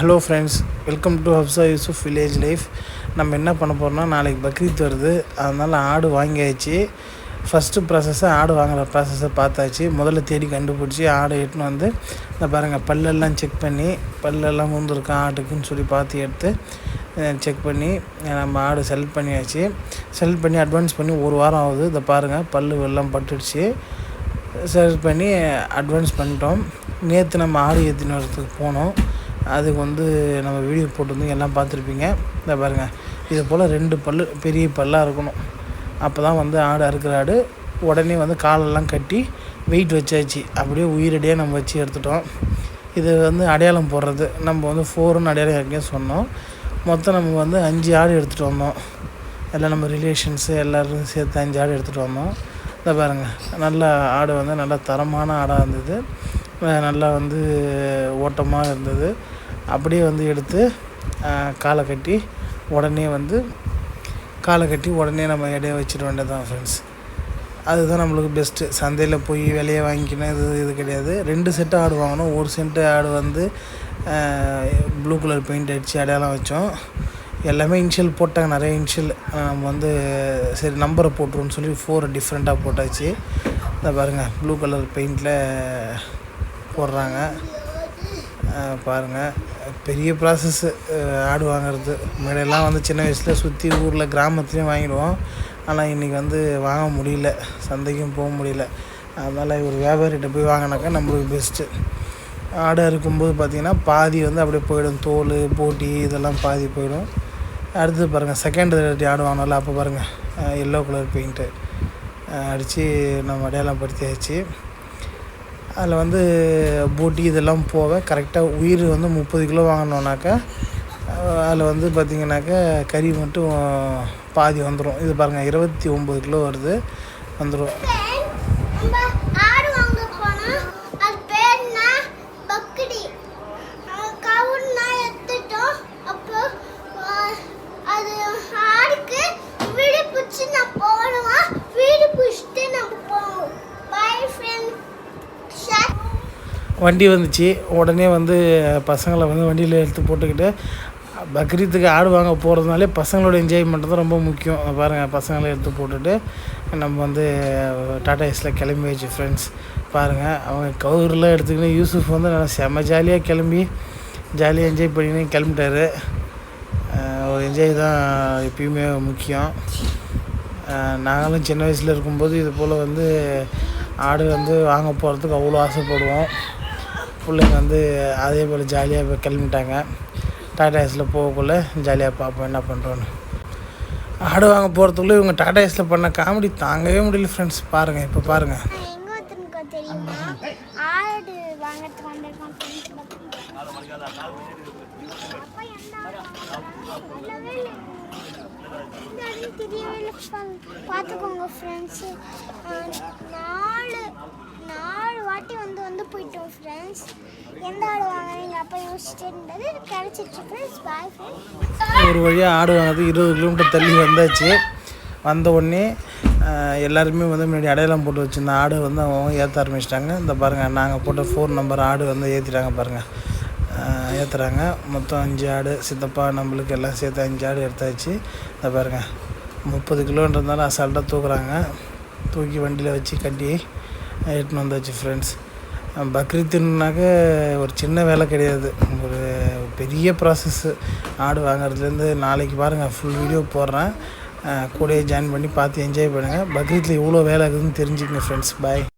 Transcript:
Hello friends welcome to Hafsa Yusuf village life நம்ம என்ன பண்ண போகிறோம்னா நாளைக்கு பக்ரீத் வருது. அதனால் ஆடு வாங்கியாச்சு. ஃபஸ்ட்டு ப்ராசஸ்ஸை ஆடு வாங்குகிற ப்ராசஸை பார்த்தாச்சு. முதல்ல தேடி கண்டுபிடிச்சி ஆடை எட்டுன்னு வந்து இந்த பாருங்கள் பல்லெல்லாம் செக் பண்ணி பல்லெல்லாம் முந்திருக்கா ஆட்டுக்குன்னு சொல்லி பார்த்து எடுத்து செக் பண்ணி நம்ம ஆடு செலக்ட் பண்ணியாச்சு. செலக்ட் பண்ணி அட்வான்ஸ் பண்ணி ஒரு வாரம் ஆகுது. இதை பாருங்கள் பல்லு எல்லாம் பட்டுடுச்சு. செலக்ட் பண்ணி அட்வான்ஸ் பண்ணிட்டோம். நேற்று நம்ம ஆடு ஏற்றின வரத்துக்கு போனோம். அதுக்கு வந்து நம்ம வீடியோ போட்டிருந்தோம். எல்லாம் பார்த்துருப்பீங்க. இந்த பாருங்கள் இது போல் ரெண்டு பல் பெரிய பல்லாக இருக்கணும். அப்போ தான் வந்து ஆடு அறுக்கிற ஆடு. உடனே வந்து காலெல்லாம் கட்டி வெயிட் வச்சாச்சு. அப்படியே உயிரடியாக நம்ம வச்சு எடுத்துட்டோம். இது வந்து அடையாளம் போடுறது. நம்ம வந்து ஃபோருன்னு அடையாளம் ஏற்கனவே சொன்னோம். மொத்தம் நம்ம வந்து அஞ்சு ஆடு எடுத்துகிட்டு வந்தோம். எல்லாம் நம்ம ரிலேஷன்ஸு எல்லோரும் சேர்த்து அஞ்சு ஆடு எடுத்துகிட்டு வந்தோம். இந்த பாருங்கள் நல்ல ஆடு வந்து நல்ல தரமான ஆடாக இருந்தது. நல்லா வந்து ஓட்டமாக இருந்தது. அப்படியே வந்து எடுத்து காலை கட்டி உடனே வந்து காலை கட்டி உடனே நம்ம இடையே வச்சிட வேண்டியது தான் ஃப்ரெண்ட்ஸ் அதுதான் நம்மளுக்கு பெஸ்ட்டு சந்தையில் போய் விலையை வாங்கிக்கணும் இது இது கிடையாது. ரெண்டு செட்டு ஆடு வாங்கினோம் ஒரு சென்ட்டு ஆடு வந்து ப்ளூ கலர் பெயிண்ட் அடித்து அடையாளம் வச்சோம். எல்லாமே இன்ஷியல் போட்டாங்க நிறைய இன்ஷியல் நம்ம வந்து சரி நம்பரை போட்டுருவோம்னு சொல்லி ஃபோர் டிஃப்ரெண்ட்டாக போட்டாச்சு. இந்த பாருங்கள் ப்ளூ கலர் பெயிண்டில் போடுறாங்க. பாருங்கள் பெரிய ப்ராசஸ்ஸு ஆடு வாங்குறது. முன்னாடியெல்லாம் வந்து சின்ன வயசில் சுற்றி ஊரில் கிராமத்துலேயும் வாங்கிடுவோம். ஆனால் இன்றைக்கி வந்து வாங்க முடியல. சந்தைக்கும் போக முடியல. அதனால் ஒரு வியாபாரிகிட்ட போய் வாங்கினாக்கா நம்மளுக்கு பெஸ்ட்டு ஆடு இருக்கும்போது பார்த்திங்கன்னா பாதி வந்து அப்படியே போயிடும். தோல் போட்டி இதெல்லாம் பாதி போயிடும். அடுத்து பாருங்கள் செகண்ட் ரெடி ஆடு வாங்கினால அப்போ பாருங்கள் எல்லோ கலர் பெயிண்ட்டு அடித்து நம்ம அடையாளப்படுத்தியாச்சு அதில் வந்து போட்டி இதெல்லாம் போக கரெக்டாக உயிர் வந்து முப்பது கிலோ வாங்கினோன்னாக்கா அதில் வந்து பார்த்திங்கனாக்கா கறி மட்டும் பாதி வந்துடும் இது பாருங்கள் இருபத்தி ஒம்பது கிலோ வருது. வந்துடும் வண்டி வந்துச்சு. உடனே வந்து பசங்களை வந்து வண்டியில் எடுத்து போட்டுக்கிட்டு பக்ரீத்துக்கு ஆடு வாங்க போகிறதுனாலே பசங்களோட என்ஜாய்மெண்ட் தான் ரொம்ப முக்கியம். பாருங்கள் பசங்களை எடுத்து போட்டுட்டு நம்ம வந்து டாடா ஏஸில் கிளம்பி வச்சு ஃப்ரெண்ட்ஸ் பாருங்கள் அவங்க கவுரில் எடுத்துக்கின்னு யூசுஃப் வந்து நல்லா செம்ம ஜாலியாக கிளம்பி ஜாலியாக என்ஜாய் பண்ணி கிளம்பிட்டாரு. ஒரு என்ஜாய் தான் எப்பயுமே முக்கியம். நாங்களும் சின்ன வயசில் இருக்கும்போது இது போல் வந்து ஆடு வந்து வாங்க போகிறதுக்கு அவ்வளோ ஆசைப்படுவோம். பிள்ளைங்க வந்து அதே போல் ஜாலியாக கிளம்பிட்டாங்க. டாடா ஏஸில் போகக்குள்ளே ஜாலியாக பார்ப்போம் என்ன பண்ணுறோன்னு ஆடு வாங்க போகிறதுக்குள்ளே இவங்க டாடா ஏஸில் பண்ண காமெடி தாங்கவே முடியல ஃப்ரெண்ட்ஸ் பாருங்கள் இப்போ பாருங்கள் பார்த்துக்கோங்க ஃப்ரெண்ட்ஸு ஃப்ரெண்ட்ஸ் எந்த ஆடு வாங்கினீங்க எங்கள் அப்பா யோசிச்சுட்டு இருந்தது கிடச்சிருச்சு ஃப்ரெண்ட்ஸ் பாய் ஃப்ரெண்ட்ஸ் ஒரு வழியாக ஆடு வாங்குறது இருபது கிலோமீட்டர் தள்ளி வந்தாச்சு. வந்த உடனே எல்லாருமே வந்து முன்னாடி அடையாளம் போட்டு வச்சுருந்த ஆடு வந்து அவங்க ஏற்ற ஆரம்பிச்சிட்டாங்க. இந்த பாருங்கள் நாங்கள் போட்ட ஃபோன் நம்பர் ஆடு வந்து ஏற்றிட்டாங்க பாருங்கள் ஏற்றுறாங்க மொத்தம் அஞ்சு ஆடு சித்தப்பா நம்மளுக்கு எல்லாம் சேர்த்து அஞ்சு ஆடு எடுத்தாச்சு. இந்த பாருங்கள் முப்பது கிலோன்றதுனால அசால்ட்டாக தூக்குறாங்க. தூக்கி வண்டியில் வச்சு கட்டி எடுத்துன்னு வந்தாச்சு ஃப்ரெண்ட்ஸ் பக்ரீத்துனாக்க ஒரு சின்ன வேலை கிடையாது. ஒரு பெரிய ப்ராசஸ்ஸு ஆடு வாங்குறதுலேருந்து நாளைக்கு பாருங்கள் ஃபுல் வீடியோ போடுறேன். கூடயே ஜாயின் பண்ணி பார்த்து என்ஜாய் பண்ணுங்கள் பக்ரீத்தில் இவ்வளோ வேலை இருக்குதுன்னு தெரிஞ்சுக்கங்க ஃப்ரெண்ட்ஸ் பாய்